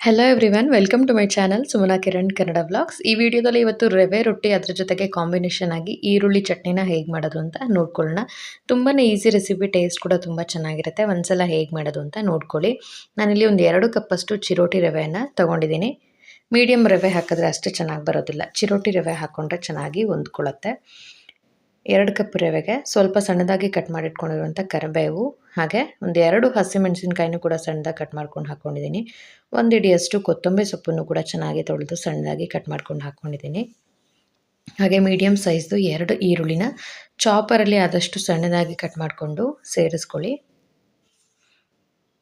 Hello everyone welcome to my channel Sumana Kiran Kannada vlogs ಈ ವಿಡಿಯೋದಲ್ಲಿ ಇವತ್ತು ರವೆ, ರೊಟ್ಟಿ ಅದ್ರ ಜೊತೆಗೆ ಕಾಂಬಿನೇಷನ್ ಆಗಿ ಈರುಳ್ಳಿ ಚಟ್ನಿನ ಹೇಗೆ ಮಾಡೋದು ಅಂತ ನೋಡ್ಕೊಳ್ಳೋಣ. ತುಂಬಾ ಈಸಿ ರೆಸಿಪಿ ಟೇಸ್ಟ್ ಕೂಡ ತುಂಬ ಚೆನ್ನಾಗಿರುತ್ತೆ. ಒಂದ್ಸಲ ಹೇಗೆ ಮಾಡೋದು ಅಂತ ನೋಡ್ಕೊಳ್ಳಿ. ನಾನಿಲ್ಲಿ ಒಂದು ಎರಡು ಕಪ್ಪಷ್ಟು ಚಿರೋಟಿ ರವೆಯನ್ನು ತೊಗೊಂಡಿದ್ದೀನಿ. ಮೀಡಿಯಮ್ ರವೆ ಹಾಕಿದ್ರೆ ಅಷ್ಟು ಚೆನ್ನಾಗಿ ಬರೋದಿಲ್ಲ. ಚಿರೋಟಿ ರವೆ ಹಾಕ್ಕೊಂಡ್ರೆ ಚೆನ್ನಾಗಿ ಹೊಂದ್ಕೊಳ್ಳುತ್ತೆ. ಎರಡು ಕಪ್ ರವೆಗೆ ಸ್ವಲ್ಪ ಸಣ್ಣದಾಗಿ ಕಟ್ ಮಾಡಿಟ್ಕೊಂಡಿರುವಂಥ ಕರಿಬೇವು, ಹಾಗೆ ಒಂದು ಎರಡು ಹಸಿಮೆಣಸಿನ್ಕಾಯಿನೂ ಕೂಡ ಸಣ್ಣದಾಗಿ ಕಟ್ ಮಾಡ್ಕೊಂಡು ಹಾಕ್ಕೊಂಡಿದ್ದೀನಿ ಒಂದು ಇಡಿಯಷ್ಟು ಕೊತ್ತಂಬರಿ ಸೊಪ್ಪನ್ನು ಕೂಡ ಚೆನ್ನಾಗಿ ತೊಳೆದು ಸಣ್ಣದಾಗಿ ಕಟ್ ಮಾಡ್ಕೊಂಡು ಹಾಕ್ಕೊಂಡಿದ್ದೀನಿ ಹಾಗೆ ಮೀಡಿಯಮ್ ಸೈಜ್ದು ಎರಡು ಈರುಳ್ಳಿನ ಚಾಪರಲ್ಲಿ ಆದಷ್ಟು ಸಣ್ಣದಾಗಿ ಕಟ್ ಮಾಡಿಕೊಂಡು ಸೇರಿಸ್ಕೊಳ್ಳಿ.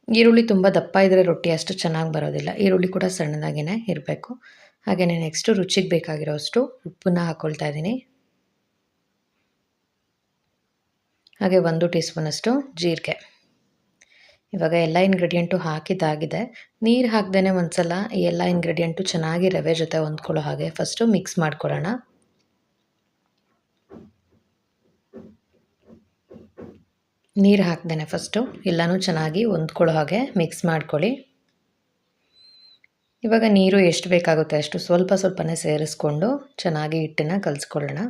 ಈರುಳ್ಳಿ ತುಂಬ ದಪ್ಪ ಇದ್ದರೆ ರೊಟ್ಟಿ ಅಷ್ಟು ಚೆನ್ನಾಗಿ ಬರೋದಿಲ್ಲ. ಈರುಳ್ಳಿ ಕೂಡ ಸಣ್ಣದಾಗಿನೇ ಇರಬೇಕು. ಹಾಗೆಯೇ ನೆಕ್ಸ್ಟು ರುಚಿಗೆ ಬೇಕಾಗಿರೋಷ್ಟು ಉಪ್ಪನ್ನ ಹಾಕ್ಕೊಳ್ತಾ ಇದ್ದೀನಿ. ಹಾಗೆ ಒಂದು ಟೀ ಸ್ಪೂನಷ್ಟು ಜೀರಿಗೆ. ಇವಾಗ ಎಲ್ಲ ಇಂಗ್ರೀಡಿಯೆಂಟು ಹಾಕಿದ್ದಾಗಿದೆ. ನೀರು ಹಾಕ್ದೇ ಒಂದು ಸಲ ಈ ಎಲ್ಲ ಇಂಗ್ರೀಡಿಯೆಂಟು ಚೆನ್ನಾಗಿ ರವೆ ಜೊತೆ ಹೊಂದ್ಕೊಳ್ಳೋ ಹಾಗೆ ಫಸ್ಟು ಮಿಕ್ಸ್ ಮಾಡ್ಕೊಳ್ಳೋಣ ನೀರು ಹಾಕ್ದೇನೆ ಫಸ್ಟು ಎಲ್ಲನೂ ಚೆನ್ನಾಗಿ ಹೊಂದ್ಕೊಳ್ಳೋ ಹಾಗೆ ಮಿಕ್ಸ್ ಮಾಡ್ಕೊಳ್ಳಿ. ಇವಾಗ ನೀರು ಎಷ್ಟು ಬೇಕಾಗುತ್ತೆ ಅಷ್ಟು ಸ್ವಲ್ಪ ಸ್ವಲ್ಪನೇ ಸೇರಿಸ್ಕೊಂಡು ಚೆನ್ನಾಗಿ ಹಿಟ್ಟನ್ನು ಕಲಿಸ್ಕೊಳ್ಳೋಣ.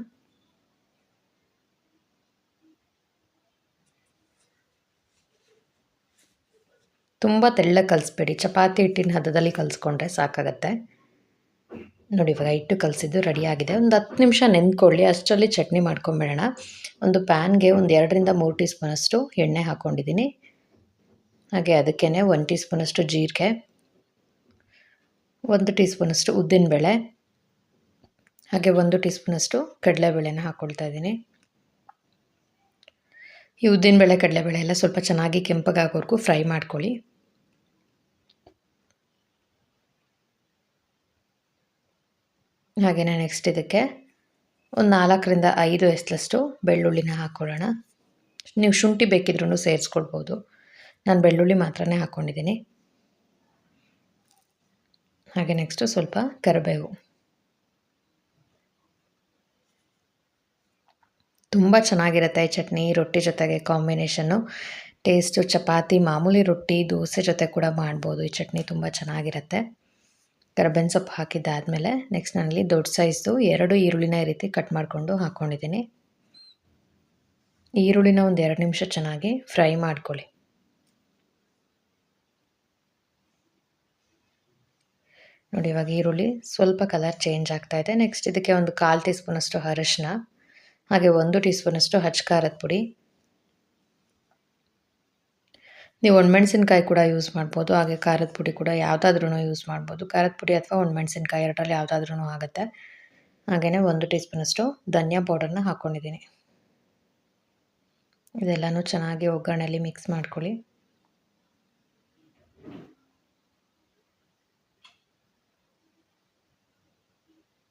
ತುಂಬ ತೆಳ್ಳಗೆ ಕಲಿಸ್ಬೇಡಿ. ಚಪಾತಿ ಹಿಟ್ಟಿನ ಹದದಲ್ಲಿ ಕಲಿಸ್ಕೊಂಡ್ರೆ ಸಾಕಾಗತ್ತೆ. ನೋಡಿ, ಇವಾಗ ಹಿಟ್ಟು ಕಲಸಿದ್ದು ರೆಡಿಯಾಗಿದೆ ಒಂದು ಹತ್ತು ನಿಮಿಷ ನೆಂದ್ಕೊಳ್ಳಿ ಅಷ್ಟರಲ್ಲಿ ಚಟ್ನಿ ಮಾಡ್ಕೊಂಬಿಡೋಣ. ಒಂದು ಪ್ಯಾನ್ಗೆ ಒಂದು ಎರಡರಿಂದ ಮೂರು ಟೀ ಸ್ಪೂನಷ್ಟು ಎಣ್ಣೆ ಹಾಕ್ಕೊಂಡಿದ್ದೀನಿ ಹಾಗೆ ಅದಕ್ಕೇ ಒಂದು ಟೀ ಸ್ಪೂನಷ್ಟು ಜೀರಿಗೆ, ಒಂದು ಟೀ ಸ್ಪೂನಷ್ಟು ಉದ್ದಿನಬೇಳೆ, ಹಾಗೆ ಒಂದು ಟೀ ಸ್ಪೂನಷ್ಟು ಕಡಲೆಬೇಳೆನ ಹಾಕ್ಕೊಳ್ತಾ ಇದ್ದೀನಿ. ಈ ಉದ್ದಿನ ಬೇಳೆ ಕಡಲೆ ಕಡಲೆಬೇಳೆ ಎಲ್ಲ ಸ್ವಲ್ಪ ಚೆನ್ನಾಗಿ ಕೆಂಪಗಾಗೋವರೆಗೂ ಫ್ರೈ ಮಾಡ್ಕೊಳ್ಳಿ. ಹಾಗೆಯೇ ನೆಕ್ಸ್ಟ್ ಇದಕ್ಕೆ ಒಂದು ನಾಲ್ಕರಿಂದ ಐದು ಎಸ್ಲಷ್ಟು ಬೆಳ್ಳುಳ್ಳಿನ ಹಾಕ್ಕೊಳ್ಳೋಣ ನೀವು ಶುಂಠಿ ಬೇಕಿದ್ರೂ ಸೇರಿಸ್ಕೊಳ್ಬೋದು. ನಾನು ಬೆಳ್ಳುಳ್ಳಿ ಮಾತ್ರನೇ ಹಾಕ್ಕೊಂಡಿದ್ದೀನಿ ಹಾಗೆ ನೆಕ್ಸ್ಟು ಸ್ವಲ್ಪ ಕರಿಬೇವು. ತುಂಬ ಚೆನ್ನಾಗಿರುತ್ತೆ ಈ ಚಟ್ನಿ ರೊಟ್ಟಿ ಜೊತೆಗೆ ಕಾಂಬಿನೇಷನ್ನು. ಟೇಸ್ಟು, ಚಪಾತಿ, ಮಾಮೂಲಿ ರೊಟ್ಟಿ, ದೋಸೆ ಜೊತೆ ಕೂಡ ಮಾಡ್ಬೋದು. ಈ ಚಟ್ನಿ ತುಂಬ ಚೆನ್ನಾಗಿರುತ್ತೆ. ಕರ್ಬೇವಿನ ಸೊಪ್ಪು ಹಾಕಿದ್ದಾದಮೇಲೆ ನೆಕ್ಸ್ಟ್ ನಾನಲ್ಲಿ ದೊಡ್ಡ ಸೈಜ್ದು ಎರಡು ಈರುಳ್ಳಿನ ಈ ರೀತಿ ಕಟ್ ಮಾಡಿಕೊಂಡು ಹಾಕ್ಕೊಂಡಿದ್ದೀನಿ ಈರುಳ್ಳಿನ ಒಂದು ಎರಡು ನಿಮಿಷ ಚೆನ್ನಾಗಿ ಫ್ರೈ ಮಾಡ್ಕೊಳ್ಳಿ. ನೋಡಿ ಇವಾಗ ಈರುಳ್ಳಿ ಸ್ವಲ್ಪ ಕಲರ್ ಚೇಂಜ್ ಆಗ್ತಾ ಇದೆ. ನೆಕ್ಸ್ಟ್ ಇದಕ್ಕೆ ಒಂದು ಕಾಲು ಟೀ ಸ್ಪೂನಷ್ಟು ಅರಶಿನ ಹಾಗೆ ಒಂದು ಟೀ ಸ್ಪೂನಷ್ಟು ಹಚ್ ಖಾರದ ಪುಡಿ. ನೀವು ಒಣಮೆಣ್ಸಿನ್ಕಾಯಿ ಕೂಡ ಯೂಸ್ ಮಾಡ್ಬೋದು, ಹಾಗೆ ಖಾರದ ಪುಡಿ ಕೂಡ ಯಾವುದಾದ್ರೂ ಯೂಸ್ ಮಾಡ್ಬೋದು. ಖಾರದ ಪುಡಿ ಅಥವಾ ಒಣಮೆಣ್ಸಿನ್ಕಾಯಿ ಎರಡರಲ್ಲಿ ಯಾವುದಾದ್ರೂ ಆಗುತ್ತೆ. ಹಾಗೆಯೇ ಒಂದು ಟೀ ಸ್ಪೂನಷ್ಟು ಧನಿಯಾ ಪೌಡರ್ನ ಹಾಕ್ಕೊಂಡಿದ್ದೀನಿ ಇದೆಲ್ಲನೂ ಚೆನ್ನಾಗಿ ಒಗ್ಗರಣೆಯಲ್ಲಿ ಮಿಕ್ಸ್ ಮಾಡ್ಕೊಳ್ಳಿ.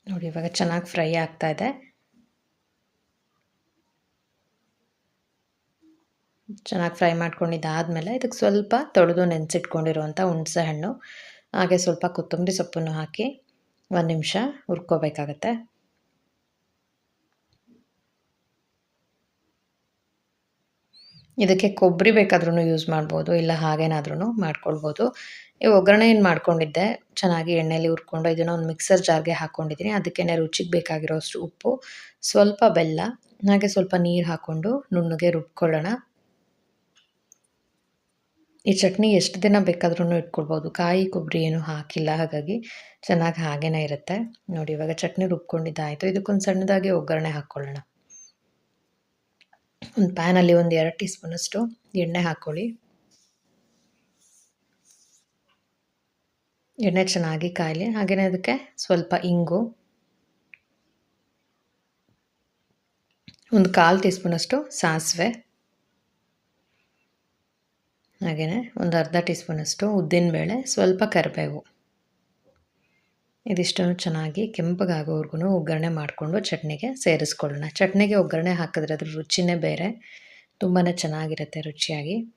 ನೋಡಿ, ಇವಾಗ ಚೆನ್ನಾಗಿ ಫ್ರೈ ಆಗ್ತಾ ಇದೆ. ಚೆನ್ನಾಗಿ ಫ್ರೈ ಮಾಡ್ಕೊಂಡಿದ್ದಾದಮೇಲೆ ಇದಕ್ಕೆ ಸ್ವಲ್ಪ ತೊಳೆದು ನೆನೆಸಿಟ್ಕೊಂಡಿರುವಂಥ ಹುಣಸೆ ಹಣ್ಣು, ಹಾಗೆ ಸ್ವಲ್ಪ ಕೊತ್ತಂಬರಿ ಸೊಪ್ಪನ್ನು ಹಾಕಿ ಒಂದು ನಿಮಿಷ ಹುರ್ಕೋಬೇಕಾಗತ್ತೆ. ಇದಕ್ಕೆ ಕೊಬ್ಬರಿ ಬೇಕಾದ್ರೂ ಯೂಸ್ ಮಾಡ್ಬೋದು, ಇಲ್ಲ ಹಾಗೇನಾದ್ರೂ ಮಾಡ್ಕೊಳ್ಬೋದು. ಈ ಒಗ್ಗರಣೆ ಏನು ಮಾಡ್ಕೊಂಡಿದ್ದೆ, ಚೆನ್ನಾಗಿ ಎಣ್ಣೆಯಲ್ಲಿ ಹುರ್ಕೊಂಡು ಇದನ್ನು ಒಂದು ಮಿಕ್ಸರ್ ಜಾರ್ಗೆ ಹಾಕ್ಕೊಂಡಿದ್ದೀನಿ ಅದಕ್ಕೇ ರುಚಿಗೆ ಬೇಕಾಗಿರೋಷ್ಟು ಉಪ್ಪು, ಸ್ವಲ್ಪ ಬೆಲ್ಲ, ಹಾಗೆ ಸ್ವಲ್ಪ ನೀರು ಹಾಕ್ಕೊಂಡು ನುಣ್ಣಗೆ ರುಬ್ಕೊಳ್ಳೋಣ. ಈ ಚಟ್ನಿ ಎಷ್ಟು ದಿನ ಬೇಕಾದ್ರೂ ಇಟ್ಕೊಳ್ಬೋದು. ಕಾಯಿ ಕೊಬ್ಬರಿ ಏನು ಹಾಕಿಲ್ಲ. ಹಾಗಾಗಿ ಚೆನ್ನಾಗಿ ಹಾಗೇನೇ ಇರುತ್ತೆ. ನೋಡಿ, ಇವಾಗ ಚಟ್ನಿ ರುಬ್ಕೊಂಡಿದ್ದಾಯಿತು. ಇದಕ್ಕೊಂದು ಸಣ್ಣದಾಗಿ ಒಗ್ಗರಣೆ ಹಾಕ್ಕೊಳ್ಳೋಣ ಒಂದು ಪ್ಯಾನಲ್ಲಿ ಒಂದು ಎರಡು ಟೀ ಸ್ಪೂನಷ್ಟು ಎಣ್ಣೆ ಹಾಕ್ಕೊಳ್ಳಿ ಎಣ್ಣೆ ಚೆನ್ನಾಗಿ ಕಾಯಲಿ. ಹಾಗೆಯೇ ಅದಕ್ಕೆ ಸ್ವಲ್ಪ ಇಂಗು. ಒಂದು ಕಾಲು ಟೀ ಸ್ಪೂನಷ್ಟು ಸಾಸಿವೆ. ಹಾಗೆಯೇ ಒಂದು ಅರ್ಧ ಟೀ ಸ್ಪೂನಷ್ಟು ಉದ್ದಿನಬೇಳೆ, ಸ್ವಲ್ಪ ಕರಿಬೇವು. ಇದಿಷ್ಟನ್ನು ಚೆನ್ನಾಗಿ ಕೆಂಪಗಾಗೋವರೆಗೂ ಒಗ್ಗರಣೆ ಮಾಡಿಕೊಂಡು ಚಟ್ನಿಗೆ ಸೇರಿಸ್ಕೊಳ್ಳೋಣ. ಚಟ್ನಿಗೆ ಒಗ್ಗರಣೆ ಹಾಕಿದ್ರೆ ಅದ್ರ ರುಚಿನೇ ಬೇರೆ. ತುಂಬಾ ಚೆನ್ನಾಗಿರುತ್ತೆ ರುಚಿಯಾಗಿ.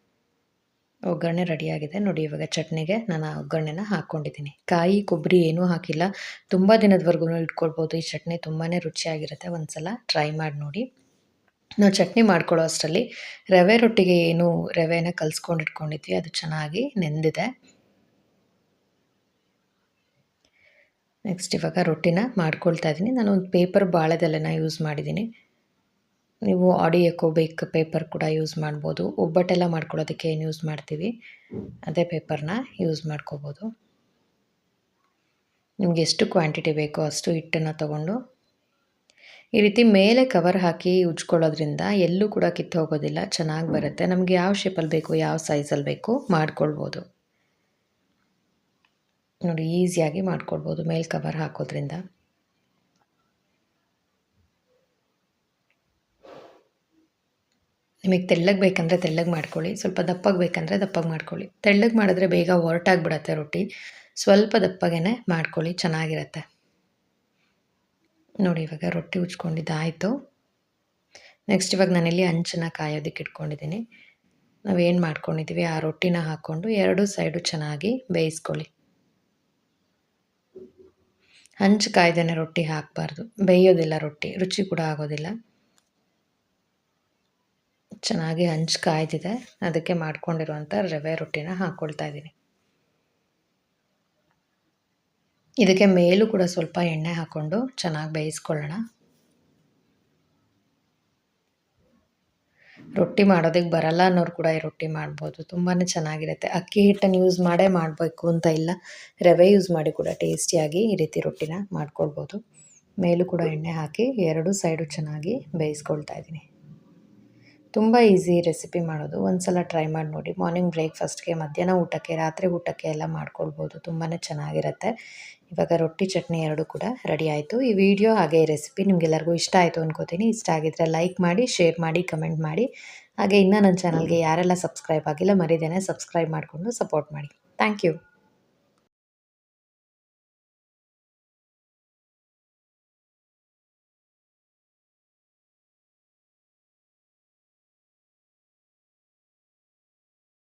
ಒಗ್ಗರಣೆ ರೆಡಿಯಾಗಿದೆ. ನೋಡಿ, ಇವಾಗ ಚಟ್ನಿಗೆ ನಾನು ಆ ಒಗ್ಗರಣೆನ ಹಾಕ್ಕೊಂಡಿದ್ದೀನಿ ಕಾಯಿ, ಕೊಬ್ಬರಿ ಏನೂ ಹಾಕಿಲ್ಲ. ತುಂಬ ದಿನದವರೆಗೂ ಇಟ್ಕೊಳ್ಬೋದು. ಈ ಚಟ್ನಿ ತುಂಬಾ ರುಚಿಯಾಗಿರುತ್ತೆ. ಒಂದು ಸಲ ಟ್ರೈ ಮಾಡಿ ನೋಡಿ. ನಾವು ಚಟ್ನಿ ಮಾಡ್ಕೊಳ್ಳೋ ಅಷ್ಟರಲ್ಲಿ ರವೆ ರೊಟ್ಟಿಗೆ ಏನು ರವೆನ ಕಲ್ಸ್ಕೊಂಡು ಇಟ್ಕೊಂಡಿದ್ವಿ, ಅದು ಚೆನ್ನಾಗಿ ನೆಂದಿದೆ. ನೆಕ್ಸ್ಟ್ ಇವಾಗ ರೊಟ್ಟಿನ ಮಾಡ್ಕೊಳ್ತಾ ಇದ್ದೀನಿ. ನಾನು ಒಂದು ಪೇಪರ್ ಬಾಳೆದೆಲೆನ ಯೂಸ್ ಮಾಡಿದ್ದೀನಿ. ನೀವು ಆಡಿ ಎಕೋ ಬೇಕ್ ಪೇಪರ್ ಕೂಡ ಯೂಸ್ ಮಾಡ್ಬೋದು. ಒಬ್ಬಟ್ಟೆಲ್ಲ ಮಾಡ್ಕೊಳ್ಳೋದಕ್ಕೆ ಏನು ಯೂಸ್ ಮಾಡ್ತೀವಿ? ಅದೇ ಪೇಪರ್ನ ಯೂಸ್ ಮಾಡ್ಕೋಬೋದು. ನಿಮ್ಗೆ ಎಷ್ಟು ಕ್ವಾಂಟಿಟಿ ಬೇಕೋ ಅಷ್ಟು ಹಿಟ್ಟನ್ನು ತಗೊಂಡು ಈ ರೀತಿ ಮೇಲೆ ಕವರ್ ಹಾಕಿ ಉಜ್ಕೊಳ್ಳೋದ್ರಿಂದ ಎಲ್ಲೂ ಕೂಡ ಕಿತ್ತು ಹೋಗೋದಿಲ್ಲ, ಚೆನ್ನಾಗಿ ಬರುತ್ತೆ. ನಮಗೆ ಯಾವ ಶೇಪಲ್ಲಿ ಬೇಕು, ಯಾವ ಸೈಜಲ್ಲಿ ಬೇಕು ಮಾಡ್ಕೊಳ್ಬೋದು. ನೋಡಿ ಈಸಿಯಾಗಿ ಮಾಡ್ಕೊಳ್ಬೋದು ಮೇಲೆ ಕವರ್ ಹಾಕೋದ್ರಿಂದ. ನಿಮಗೆ ತೆಳ್ಳಗೆ ಬೇಕಂದರೆ ತೆಳ್ಳಗೆ ಮಾಡ್ಕೊಳ್ಳಿ, ಸ್ವಲ್ಪ ದಪ್ಪಗೆ ಬೇಕಂದರೆ ದಪ್ಪಗೆ ಮಾಡ್ಕೊಳ್ಳಿ. ತೆಳ್ಳಗೆ ಮಾಡಿದ್ರೆ ಬೇಗ ಹೊರಟಾಗ್ಬಿಡತ್ತೆ ರೊಟ್ಟಿ. ಸ್ವಲ್ಪ ದಪ್ಪಗೆ ಮಾಡ್ಕೊಳ್ಳಿ, ಚೆನ್ನಾಗಿರತ್ತೆ. ನೋಡಿ, ಇವಾಗ ರೊಟ್ಟಿ ಉಚ್ಕೊಂಡಿದ್ದಾಯಿತು ನೆಕ್ಸ್ಟ್ ಇವಾಗ ನಾನಿಲ್ಲಿ ಹಂಚನ್ನ ಕಾಯೋದಕ್ಕೆ ಇಟ್ಕೊಂಡಿದ್ದೀನಿ. ನಾವೇನು ಮಾಡ್ಕೊಂಡಿದ್ದೀವಿ, ಆ ರೊಟ್ಟಿನ ಹಾಕ್ಕೊಂಡು ಎರಡು ಸೈಡು ಚೆನ್ನಾಗಿ ಬೇಯಿಸ್ಕೊಳ್ಳಿ. ಹಂಚು ಕಾಯ್ದೇನೆ ರೊಟ್ಟಿ ಹಾಕಬಾರ್ದು. ಬೇಯೋದಿಲ್ಲ ರೊಟ್ಟಿ, ರುಚಿ ಕೂಡ ಆಗೋದಿಲ್ಲ. ಚೆನ್ನಾಗಿ ಹಂಚು ಕಾಯ್ದಿದೆ. ಅದಕ್ಕೆ ಮಾಡ್ಕೊಂಡಿರುವಂಥ ರವೆ ರೊಟ್ಟಿನ ಹಾಕ್ಕೊಳ್ತಾ ಇದ್ದೀನಿ. ಇದಕ್ಕೆ ಮೇಲೂ ಕೂಡ ಸ್ವಲ್ಪ ಎಣ್ಣೆ ಹಾಕ್ಕೊಂಡು ಚೆನ್ನಾಗಿ ಬೇಯಿಸ್ಕೊಳ್ಳೋಣ. ರೊಟ್ಟಿ ಮಾಡೋದಕ್ಕೆ ಬರಲ್ಲ ಅನ್ನೋರು ಕೂಡ ಈ ರೊಟ್ಟಿ ಮಾಡ್ಬೋದು. ತುಂಬಾ ಚೆನ್ನಾಗಿರುತ್ತೆ. ಅಕ್ಕಿ ಹಿಟ್ಟನ್ನು ಯೂಸ್ ಮಾಡೇ ಮಾಡಬೇಕು ಅಂತ ಇಲ್ಲ. ರವೆ ಯೂಸ್ ಮಾಡಿ ಕೂಡ ಟೇಸ್ಟಿಯಾಗಿ ಈ ರೀತಿ ರೊಟ್ಟಿನ ಮಾಡ್ಕೊಳ್ಬೋದು. ಮೇಲೂ ಕೂಡ ಎಣ್ಣೆ ಹಾಕಿ ಎರಡು ಸೈಡು ಚೆನ್ನಾಗಿ ಬೇಯಿಸ್ಕೊಳ್ತಾ ಇದ್ದೀನಿ. ತುಂಬ ಈಸಿ ರೆಸಿಪಿ ಮಾಡೋದು. ಒಂದು ಸಲ ಟ್ರೈ ಮಾಡಿ ನೋಡಿ. ಮಾರ್ನಿಂಗ್ ಬ್ರೇಕ್ಫಾಸ್ಟ್ಗೆ ಮಧ್ಯಾಹ್ನ ಊಟಕ್ಕೆ, ರಾತ್ರಿ ಊಟಕ್ಕೆ ಎಲ್ಲ ಮಾಡ್ಕೊಳ್ಬೋದು. ತುಂಬಾ ಚೆನ್ನಾಗಿರುತ್ತೆ. ಇವಾಗ ರೊಟ್ಟಿ, ಚಟ್ನಿ ಎರಡು ಕೂಡ ರೆಡಿ ಆಯಿತು. ಈ ವಿಡಿಯೋ ಹಾಗೆ ರೆಸಿಪಿ ನಿಮಗೆಲ್ಲರಿಗೂ ಇಷ್ಟ ಆಯಿತು ಅಂದ್ಕೋತೀನಿ ಇಷ್ಟ ಆಗಿದ್ದರೆ ಲೈಕ್ ಮಾಡಿ ಶೇರ್ ಮಾಡಿ ಕಮೆಂಟ್ ಮಾಡಿ. ಹಾಗೆ ಇನ್ನೂ ನನ್ನ ಚಾನಲ್ಗೆ ಯಾರೆಲ್ಲ ಸಬ್ಸ್ಕ್ರೈಬ್ ಆಗಿಲ್ಲ ಮರಿದೇನೆ ಸಬ್ಸ್ಕ್ರೈಬ್ ಮಾಡಿಕೊಂಡು ಸಪೋರ್ಟ್ ಮಾಡಿ. Thank you